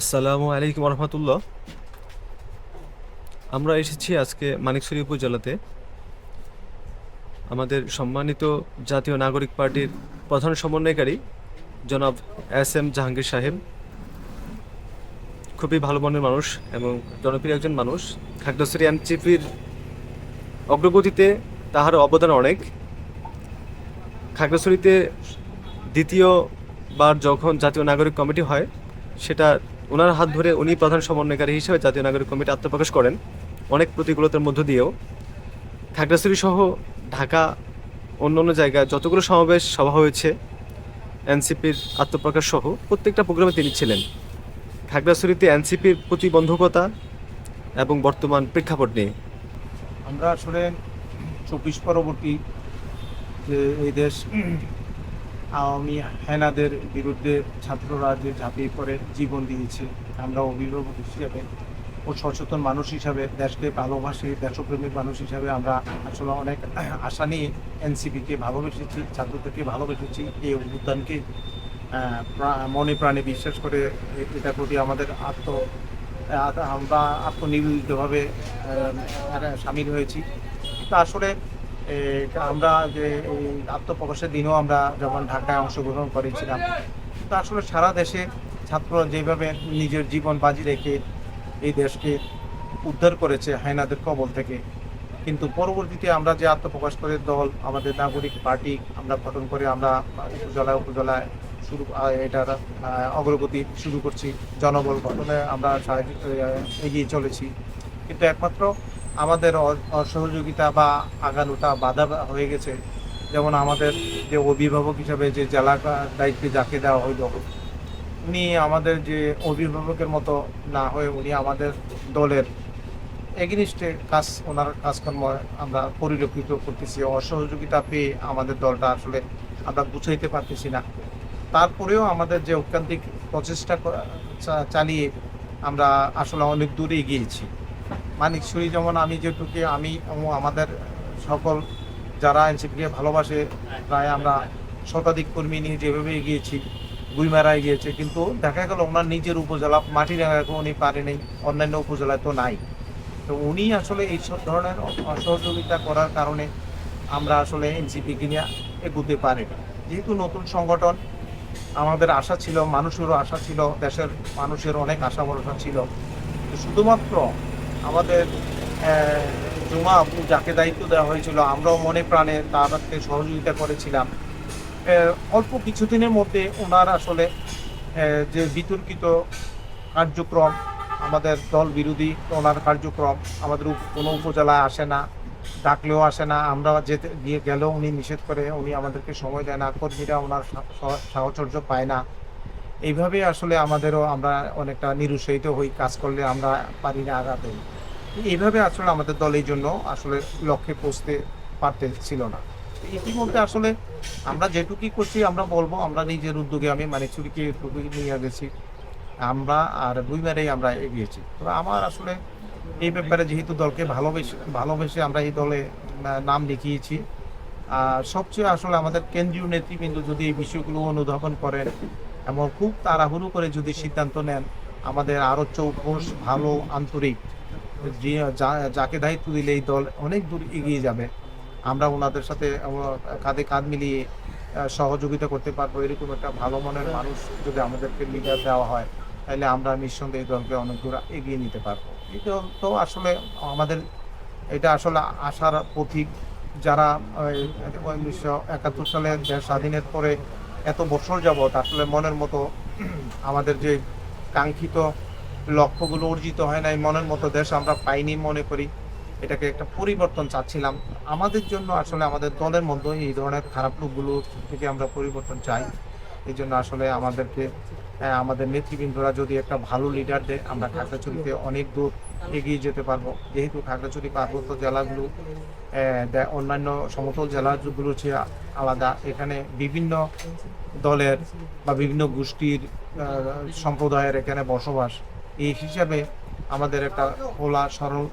আসসালামু আলাইকুম রহমতুল্লাহ আমরা এসেছি আজকে মানিকছড়ি উপজেলাতে। আমাদের সম্মানিত জাতীয় নাগরিক পার্টির প্রধান সমন্বয়কারী জনাব এস এম জাহাঙ্গীর সাহেব। খুবই ভালো মনের মানুষ এবং জনপ্রিয় একজন মানুষ। খাগড়াছড়ি এনচিপির অগ্রগতিতে তাহার অবদান অনেক। খাগড়াছড়িতে দ্বিতীয়বার যখন জাতীয় নাগরিক কমিটি হয়, সেটা ওনার হাত ধরে উনি প্রধান সমন্বয়কারী হিসেবে জাতীয় নাগরিক কমিটি আত্মপ্রকাশ করেন অনেক প্রতিকূলতার মধ্য দিয়েও। খাগড়াছড়ি সহ ঢাকা, অন্য অন্য জায়গায় যতগুলো সমাবেশ, সভা হয়েছে, এনসিপির আত্মপ্রকাশ সহ প্রত্যেকটা প্রোগ্রামে তিনি ছিলেন। খাগড়াছড়িতে এনসিপির প্রতিবন্ধকতা এবং বর্তমান প্রেক্ষাপট নিয়ে। আমরা আসলে চব্বিশ পরবর্তী যে এই দেশ আওয়ামী হেনাদের বিরুদ্ধে ছাত্ররা যে ঝাঁপিয়ে পড়ে জীবন দিয়েছে, আমরা অভিভাবক হিসেবে ও সচেতন মানুষ হিসাবে, দেশকে ভালোবাসি, দেশপ্রেমিক মানুষ হিসাবে আমরা আসলে অনেক আশা নিয়ে এনসিপিকে ভালোবেসেছি, ছাত্রদেরকে ভালোবেসেছি, এই অভ্যুত্থানকে মনে প্রাণে বিশ্বাস করে এটার প্রতি আমাদের আত্ম আমরা আত্মনিবেদিতভাবে সামিল হয়েছি। তো আসলে আমরা যে এই আত্মপ্রকাশের দিনও আমরা যখন ঢাকায় অংশগ্রহণ করেছিলাম, তো আসলে সারা দেশে ছাত্র যেভাবে নিজের জীবন বাজি রেখে এই দেশকে উদ্ধার করেছে হায়নাদের কবল থেকে, কিন্তু পরবর্তীতে আমরা যে আত্মপ্রকাশ করে দল, আমাদের নাগরিক পার্টি আমরা গঠন করে আমরা উপজেলায় উপজেলায় শুরু এটার অগ্রগতি শুরু করছি, জনবল গঠনে আমরা এগিয়ে চলেছি। কিন্তু একমাত্র আমাদের অসহযোগিতা বা আগানোটা বাধা হয়ে গেছে। যেমন আমাদের যে অভিভাবক হিসাবে যে জেলা দায়িত্বে যাকে দেওয়া হইল উনি আমাদের যে অভিভাবকের মতো না হয়ে উনি আমাদের দলের এগেনিস্টে কাজ, ওনার কাজকর্ম আমরা পরিলক্ষিত করতেছি। অসহযোগিতা পেয়ে আমাদের দলটা আসলে আমরা গুছাইতে পারতেছি না। তারপরেও আমাদের যে ঐকান্তিক প্রচেষ্টা চালিয়ে আমরা আসলে অনেক দূরে এগিয়েছি। মানিকছড়ি যেমন আমি যেটুকু, আমি আমাদের সকল যারা এনসিপিকে ভালোবাসে, প্রায় আমরা শতাধিক কর্মী নিয়ে যেভাবে এগিয়েছি গুইমারা এগিয়েছে, কিন্তু দেখা গেল ওনার নিজের উপজেলা, মাটি মাটিরাঙ্গাকে উনি পারেনি অন্যান্য উপজেলায় তো নাই। তো উনি আসলে এই সব ধরনের অসহযোগিতা করার কারণে আমরা আসলে এনসিপিকে নিয়ে এগুতে পারি যেহেতু নতুন সংগঠন, আমাদের আশা ছিল, মানুষেরও আশা ছিল, দেশের মানুষের অনেক আশা ভরসা ছিল। শুধুমাত্র আমাদের জুমা আপু যাকে দায়িত্ব দেওয়া হয়েছিল, আমরাও মনে প্রাণে তাদেরকে সহযোগিতা করেছিলাম। অল্প কিছুদিনের মধ্যে ওনার আসলে যে বিতর্কিত কার্যক্রম, আমাদের দল বিরোধী ওনার কার্যক্রম, আমাদের কোনো উপজেলায় আসে না, ডাকলেও আসে না, আমরা যেতে, গিয়ে গেলেও উনি নিষেধ করে, উনি আমাদেরকে সময় দেয় না, কর্মীরা ওনার সাহচর্য পায় না। এইভাবে আসলে আমাদেরও আমরা অনেকটা নিরুৎসাহিত হই, কাজ করলে আমরা পারি না আগাতে। এইভাবে আসলে আমাদের দলের জন্য আসলে লক্ষ্যে পৌঁছতে পারতেছিল না। ইতিমধ্যে আসলে আমরা যেটুকুই করছি, আমরা বলব, আমরা নিজের উদ্যোগে আমি মানে চুরিকে এটুকু নিয়ে গেছি। আমরা আর বুইমারেই আমরা এগিয়েছি। তো আমার আসলে এই ব্যাপারে যেহেতু দলকে ভালোবেসে ভালোবেসে আমরা এই দলে নাম লিখিয়েছি আর সবচেয়ে আসলে আমাদের কেন্দ্রীয় নেতৃবৃন্দ যদি এই বিষয়গুলো অনুধাবন করেন এবং খুব তাড়াহুড়ো করে যদি সিদ্ধান্ত নেন, আমাদের আরও চৌকস ভালো, আন্তরিক যাকে দায়িত্ব দিলে এই দল অনেক দূর এগিয়ে যাবে। আমরা ওনাদের সাথে কাঁধে কাঁধ মিলিয়ে সহযোগিতা করতে পারব এরকম একটা ভালো মনের মানুষ যদি আমাদেরকে লিডার দেওয়া হয়, তাহলে আমরা নিঃসন্দেহে এই দলকে অনেক দূর এগিয়ে নিতে পারব। এই দল তো আসলে আমাদের এটা আসলে আশার প্রতীক। যারা উনিশশো একাত্তর সালে স্বাধীনের পরে এত বছর যাবৎ আসলে মনের মতো আমাদের যে কাঙ্ক্ষিত লক্ষ্যগুলো অর্জিত হয় নাই মনের মতো দেশ আমরা পাইনি মনে করি। এটাকে একটা পরিবর্তন চাচ্ছিলাম। আমাদের জন্য আসলে আমাদের দলের মধ্যে এই ধরনের খারাপ লোকগুলো থেকে আমরা পরিবর্তন চাই। এই জন্য আসলে আমাদেরকে আমাদের নেতৃবৃন্দরা যদি একটা ভালো লিডার দেয়, আমরা খাগড়াছড়িতে অনেক দূর এগিয়ে যেতে পারব। যেহেতু খাগড়াছড়ি পার্বত্য জেলাগুলো অন্যান্য সমতল জেলাগুলো হচ্ছে আলাদা। এখানে বিভিন্ন দলের বা বিভিন্ন গোষ্ঠীর সম্প্রদায়ের এখানে বসবাস। এই হিসাবে আমাদের একটা খোলা, সরল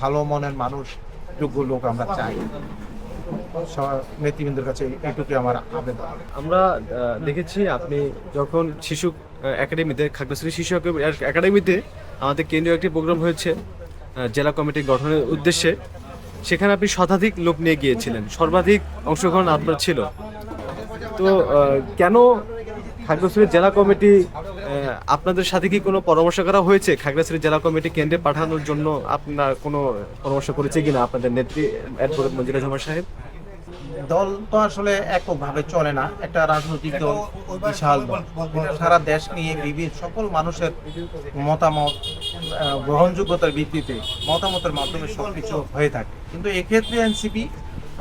ভালো মনের মানুষ, যোগ্য লোক আমরা চাই। নেতৃবৃন্দের কাছে এটুকু আমার আবেদন। আমরা দেখেছি আপনি যখন শিশু একাডেমিতে খাগড়াছড়ি শিশু একা- একাডেমিতে আমাদের কেন্দ্রীয় একটি প্রোগ্রাম হয়েছে জেলা কমিটি গঠনের উদ্দেশ্যে। সেখানে আপনি শতাধিক লোক নিয়ে গিয়েছিলেন, সর্বাধিক অংশগ্রহণ আপনার ছিল। তো কেন খাগড়াছড়ি জেলা কমিটি আপনাদের সাথে কি কোনো পরামর্শ করা হয়েছে? খাগড়াছড়ি জেলা কমিটি কেন্দ্রে পাঠানোর জন্য আপনার কোনো পরামর্শ করেছে কিনা আপনাদের নেত্রী, অ্যাডভোকেট মঞ্জুরা সাহেব? দল তো আসলে এককভাবে চলে না একটা রাজনৈতিক দল বিশাল দল। এটা সারা দেশ নিয়ে বিভিন্ন সকল মানুষের মতামত গ্রহণযোগ্যতার ভিত্তিতে মতামতের মাধ্যমে সবকিছু হয়ে থাকে। কিন্তু এক্ষেত্রে এনসিপি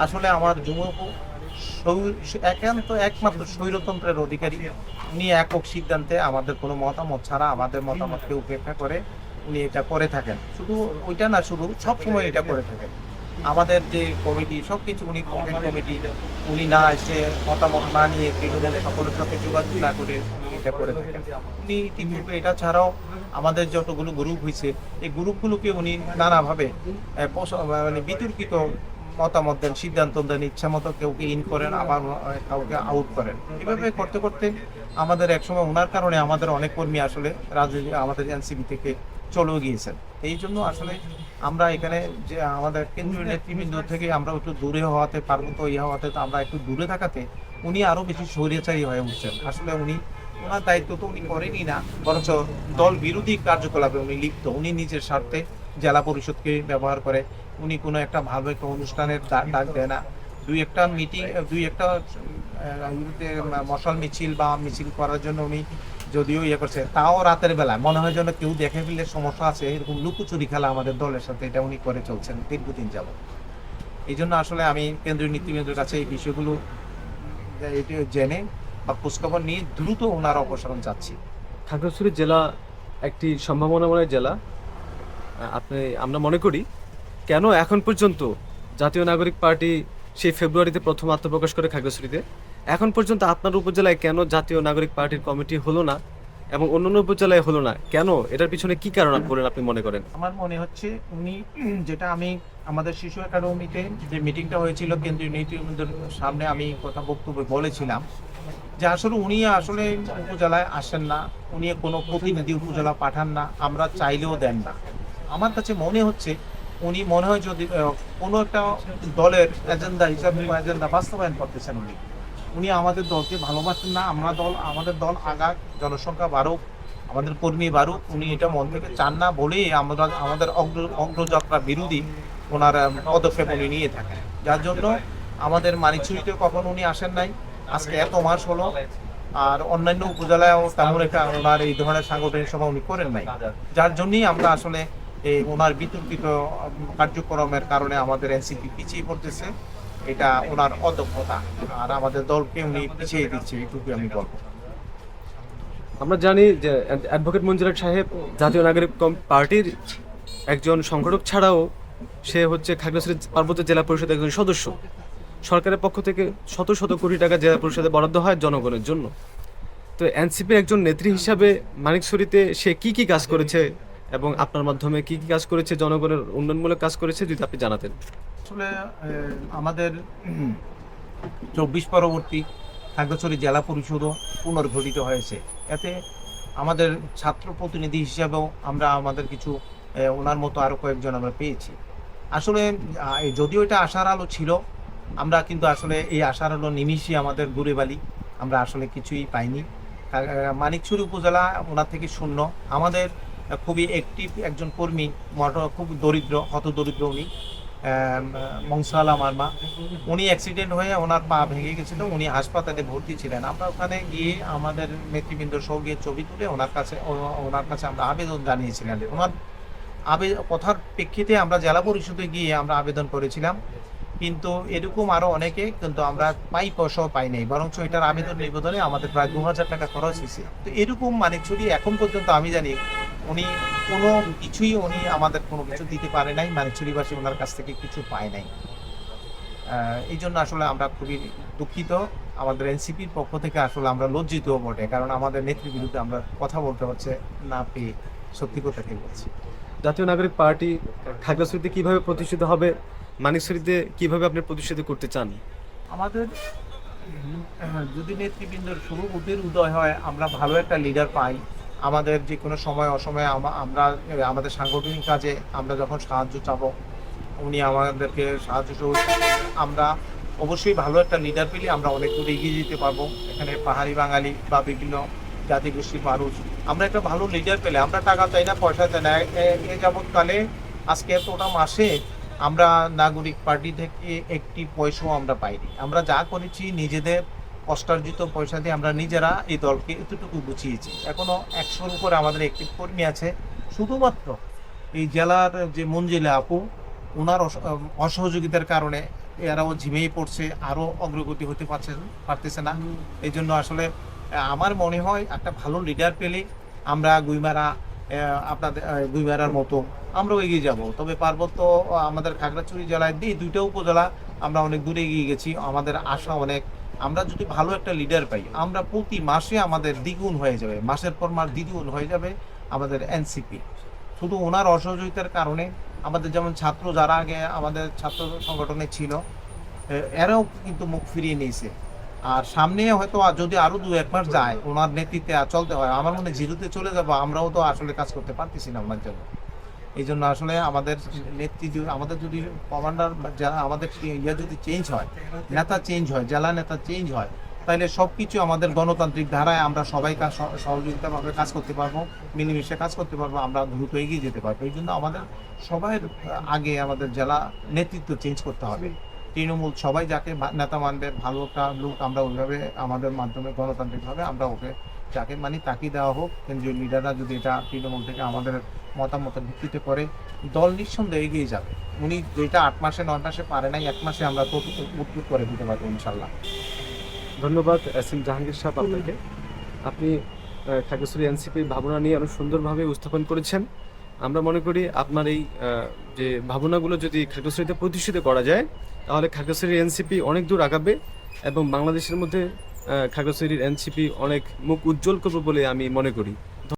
আসলে আমার যুব একান্ত একমাত্র স্বৈরতন্ত্রের অধিকারী। উনি একক সিদ্ধান্তে আমাদের কোনো মতামত ছাড়া আমাদের মতামতকে উপেক্ষা করে উনি এটা করে থাকেন। শুধু ওইটা না শুধু সবসময় এটা করে থাকেন। আমাদের যে কমিটি, সবকিছু উনি কমিটি কমিটি, উনি না এসে মতামত না নিয়ে তৃণমূলের সকলের সাথে যোগাযোগ না করে এটা করে থাকেন। উনি ইতিপূর্বে এটা ছাড়াও আমাদের যতগুলো গ্রুপ হয়েছে এই গ্রুপগুলোকে উনি নানাভাবে মানে বিতর্কিত মতামত দেন, সিদ্ধান্ত দেন, ইচ্ছা মতো কেউকে ইন করেন, আবার কাউকে আউট করেন। এভাবে করতে করতে আমাদের একসময় ওনার কারণে আমাদের অনেক কর্মী আসলে রাজনীতি আমাদের এনসিবি থেকে চলেও গিয়েছেন। এই জন্য আসলে আমরা এখানে যে আমাদের কেন্দ্রীয় নেতৃবৃন্দ থেকে আমরা একটু দূরে হওয়াতে পারব তো ইয়ে হওয়াতে তো আমরা একটু দূরে থাকাতে উনি আরও বেশি স্বৈরাচারী হয়ে উঠছেন। আসলে উনি, ওনার দায়িত্ব তো উনি করেনই না, বরঞ্চ দল বিরোধী কার্যকলাপে উনি লিপ্ত। উনি নিজের স্বার্থে জেলা পরিষদকে ব্যবহার করে উনি কোনো একটা ভালো একটা অনুষ্ঠানের ডাক দেয় না। দুই একটা মিটিং, দুই একটা মশাল মিছিল বা মিছিল করার জন্য উনি যদিও ইয়ে করছে, তাও রাতের বেলা মনে হয় যেন কেউ দেখে ফেললে সমস্যা আছে, এরকম লুকোচুরি খেলা আমাদের দলের সাথে, এটা উনি করে চলছেন দীর্ঘদিন যাব এই জন্য আসলে আমি কেন্দ্রীয় নীতিবৃন্দের কাছে এই বিষয়গুলো, এটি জেনে বা খোঁজখবর নিয়ে দ্রুত ওনার অপসারণ চাচ্ছি। খাগড়াছড়ি জেলা একটি সম্ভাবনাময় জেলা। আপনি, আমরা মনে করি, কেন এখন পর্যন্ত জাতীয় নাগরিক পার্টি সেই ফেব্রুয়ারিতে প্রথম আত্মপ্রকাশ করে খাগড়াছড়িতে? এখন পর্যন্ত আপনার উপজেলায় কেন জাতীয় নাগরিক পার্টির কমিটি হলো না এবং অন্যান্য উপজেলায় হলো না? কেন? এটার পিছনে কি কারণ বলেন আপনি মনে করেন? আমার মনে হচ্ছে উনি যেটা আমি আমাদের শিশু একাডেমিতে যে মিটিংটা হয়েছিল, কেন্দ্রীয় নীতিবৃন্দের সামনে আমি কথা বক্তব্যে বলেছিলাম, যে আসলে উনি আসলে উপজেলায় আসেন না, উনি কোনো প্রতিনিধি উপজেলা পাঠান না, আমরা চাইলেও দেন না। আমার কাছে মনে হচ্ছে উনি মনে হয় যদি কোনো একটা দলের এজেন্ডা হিসাবে এজেন্ডা বাস্তবায়ন করতেছেন উনি। উনি আমাদের দলকে ভালোবাসেন না, আমরা দল আমাদের দল আগাক, জনসংখ্যা বাড়ুক, আমাদের কর্মী বাড়ুক, উনি এটা মন থেকে চান না বলেই আমরা আমাদের অগ্র অগ্রযাত্রা বিরোধী ওনার পদক্ষেপ উনি নিয়ে থাকেন। যার জন্য আমাদের মানিকচুরিতে কখন উনি আসেন নাই। আজকে এত মাস হলো, আর অন্যান্য উপজেলায়ও তেমন একটা ওনার এই ধরনের সাংগঠনিক সভা উনি করেন নাই। যার জন্যই আমরা আসলে এই ওনার বিতর্কিত কার্যক্রমের কারণে আমাদের এনসিপি পিছিয়ে পড়তেছে। এটা ওনার অদক্ষতা আর আমাদের দলকে উনি পিছিয়ে দিচ্ছে এইটুকু আমি বলব। আমরা জানি যে অ্যাডভোকেট মঞ্জুরাট সাহেব জাতীয় নাগরিক পার্টির একজন সংগঠক ছাড়াও সে হচ্ছে খাগড়াছড়ি পার্বত্য জেলা পরিষদের একজন সদস্য। সরকারের পক্ষ থেকে শত শত কোটি টাকা জেলা পরিষদে বরাদ্দ হয় জনগণের জন্য। তো এনসিপির একজন নেত্রী হিসাবে মানিকছড়িতে সে কি কি কাজ করেছে এবং আপনার মাধ্যমে কি কি কাজ করেছে, জনগণের উন্নয়নমূলক কাজ করেছে, যদি আপনি জানাতেন। আসলে আমাদের চব্বিশ পরবর্তী খাগড়াছড়ি জেলা পরিষদও পুনর্গঠিত হয়েছে। এতে আমাদের ছাত্র প্রতিনিধি হিসাবেও আমরা আমাদের কিছু ওনার মতো আরও কয়েকজন আমরা পেয়েছি। আসলে যদিও এটা আশার আলো ছিল, আমরা কিন্তু আসলে এই আশার আলো নিমিষই আমাদের ঘুরে বালি আমরা আসলে কিছুই পাইনি। মানিকছড়ি উপজেলা ওনার থেকে শূন্য। আমাদের খুবই অ্যাক্টিভ একজন কর্মী খুব দরিদ্র, হত দরিদ্র উনি। মংসালা মার্মা উনি অ্যাক্সিডেন্ট হয়ে ওনার পা ভেঙে গেছিল, উনি হাসপাতালে ভর্তি ছিলেন। আমরা ওখানে গিয়ে আমাদের নেতৃবৃন্দ সহ গিয়ে ছবি তুলে ওনার কাছে ওনার কাছে আমরা আবেদন জানিয়েছিলেন ওনার আবে, কথার প্রেক্ষিতে আমরা জেলা পরিষদে গিয়ে আমরা আবেদন করেছিলাম। কিন্তু এরকম আরও অনেকে কিন্তু আমরা পাই পয়সাও পাই নাই, বরঞ্চ এটার আবেদন নিবেদনে আমাদের প্রায় দু হাজার টাকা খরচ হয়েছে। তো এরকম মানে ছবি এখন পর্যন্ত আমি জানি উনি কোনো কিছুই উনি আমাদের কোনো কিছু দিতে পারে নাই মানে চুরিবাসী ওনার কাছ থেকে কিছু পায় নাই। এই জন্য আসলে আমরা খুবই দুঃখিত। আমাদের এনসিপির পক্ষ থেকে আসলে আমরা লজ্জিত বটে কারণ আমাদের নেত্রীর বিরুদ্ধে আমরা কথা বলতে হচ্ছে না পেয়ে সত্যি কথা কথাটাই বলছি। জাতীয় নাগরিক পার্টি খাগড়াছড়িতে কীভাবে প্রতিষ্ঠিত হবে মানিকছড়িতে কীভাবে আপনি প্রতিষ্ঠিত করতে চান? আমাদের যদি নেতৃবৃন্দর শুরু ওদের উদয় হয় আমরা ভালো একটা লিডার পাই। আমাদের যে কোনো সময়, অসময়ে আমরা, আমাদের সাংগঠনিক কাজে আমরা যখন সাহায্য চাবো, উনি আমাদেরকে সাহায্য আমরা অবশ্যই ভালো একটা লিডার পেলে আমরা অনেক দূর এগিয়ে যেতে পারব। এখানে পাহাড়ি বাঙালি বা বিভিন্ন জাতিগোষ্ঠীর মানুষ, আমরা একটা ভালো লিডার পেলে, আমরা টাকা চাই না, পয়সা চাই না। এ- যাবৎকালে, আজকে এতটা মাসে আমরা নাগরিক পার্টি থেকে একটি পয়সাও আমরা পাইনি। আমরা যা করেছি নিজেদের কষ্টার্জিত পয়সা দিয়ে আমরা নিজেরা এই দলকে এতটুকু গুছিয়েছি এখনও একশোর উপরে আমাদের একটি কর্মী আছে। শুধুমাত্র এই জেলার যে মঞ্জিলা আপু ওনার অসহযোগিতার কারণে এরাও ঝিমেই পড়ছে, আরও অগ্রগতি হতে পারছে, পারতেছে না। এই জন্য আসলে আমার মনে হয় একটা ভালো লিডার পেলে আমরা গুইমারা আপনাদের গুইমারার মতো আমরাও এগিয়ে যাব। তবে পার্বত্য আমাদের খাগড়াছড়ি জেলায় দিয়ে দুইটা উপজেলা আমরা অনেক দূরে এগিয়ে গেছি। আমাদের আশা অনেক আমরা যদি ভালো একটা লিডার পাই, আমরা প্রতি মাসে আমাদের দ্বিগুণ হয়ে যাবে। মাসের পর মাস দ্বিগুণ হয়ে যাবে আমাদের এনসিপি শুধু ওনার অসহযোগিতার কারণে আমাদের যেমন ছাত্র যারা আগে আমাদের ছাত্র সংগঠনে ছিল এরাও কিন্তু মুখ ফিরিয়ে নিয়েছে। আর সামনে হয়তো যদি আরও দু এক মাস যায়, ওনার নেতৃত্বে চলতে হয়, আমার মনে জিরোতে চলে যাব, আমরাও তো আসলে কাজ করতে পারতেছি না ওনার জন্য। এই জন্য আসলে আমাদের নেত্রী আমাদের যদি কমান্ডার যারা আমাদের ইয়া যদি চেঞ্জ হয়, নেতা চেঞ্জ হয়, জেলা নেতা চেঞ্জ হয় তাহলে সব কিছু আমাদের গণতান্ত্রিক ধারায় আমরা সবাই সহযোগিতাভাবে কাজ করতে পারব, মিলেমিশে কাজ করতে পারব, আমরা দ্রুত এগিয়ে যেতে পারব। এই জন্য আমাদের সবাই আগে আমাদের জেলা নেতৃত্ব চেঞ্জ করতে হবে। তৃণমূল সবাই যাকে নেতা মানবে ভালো একটা লোক আমরা ওইভাবে আমাদের মাধ্যমে গণতান্ত্রিকভাবে আমরা ওকে যাকে মানি তাকেই দেওয়া হোক, কেন্দ্রীয় লিডাররা যদি এটা তৃণমূল থেকে আমাদের মতামতের ভিত্তিতে করে দল নিঃসন্দেহে এগিয়ে যাবে। উনি যেটা আট মাসে, নয় মাসে পারে নাই, এক মাসে আমরা তো উদ্যোগ করে দিতে পারব ইনশাল্লাহ। ধন্যবাদ এস এম জাহাঙ্গীর সাহেব আপনাকে। আপনি খাগড়াছড়ি এনসিপির ভাবনা নিয়ে অনেক সুন্দরভাবে উপস্থাপন করেছেন। আমরা মনে করি আপনার এই যে ভাবনাগুলো যদি খাগড়াছড়িতে প্রতিষ্ঠিত করা যায়, তাহলে খাগড়াছড়ির এনসিপি অনেক দূর আগাবে এবং বাংলাদেশের মধ্যে খাগড়াছড়ির এনসিপি অনেক মুখ উজ্জ্বল করবে বলে আমি মনে করি।